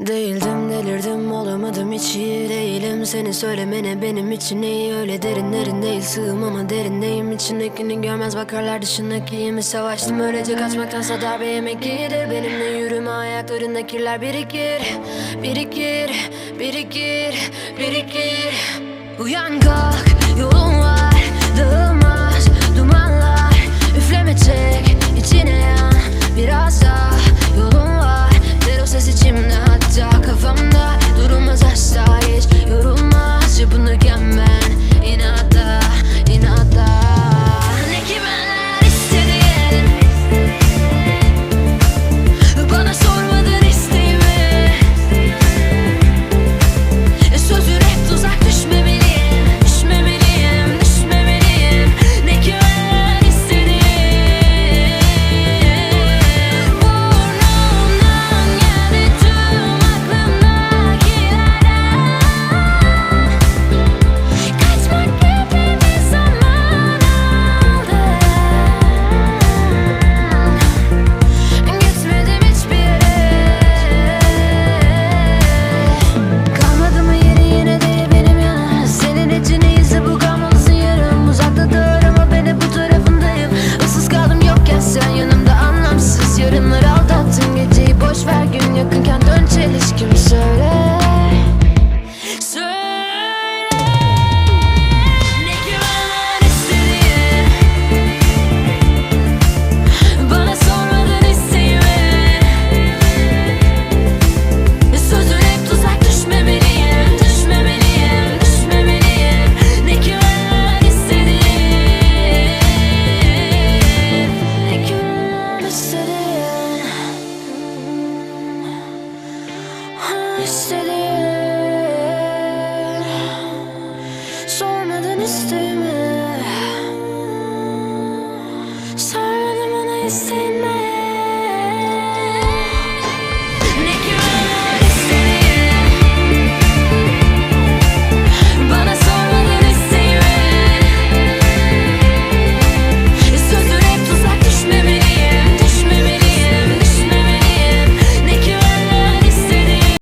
Değildim delirdim olamadım hiç iyi değilim. Seni söylemene benim için iyi öyle derinlerin değil. Sığım ama derindeyim içindekini görmez bakarlar dışındaki Savaştım. Öylece kaçmaktansa darbe yemek iyidir Benimle yürüme ayaklarında kirler birikir Birikir, birikir, birikir. Uyan kalk Bakınken dön çelişkimi söyle. istedi Sormadan isteme Sarmadı bana isteğini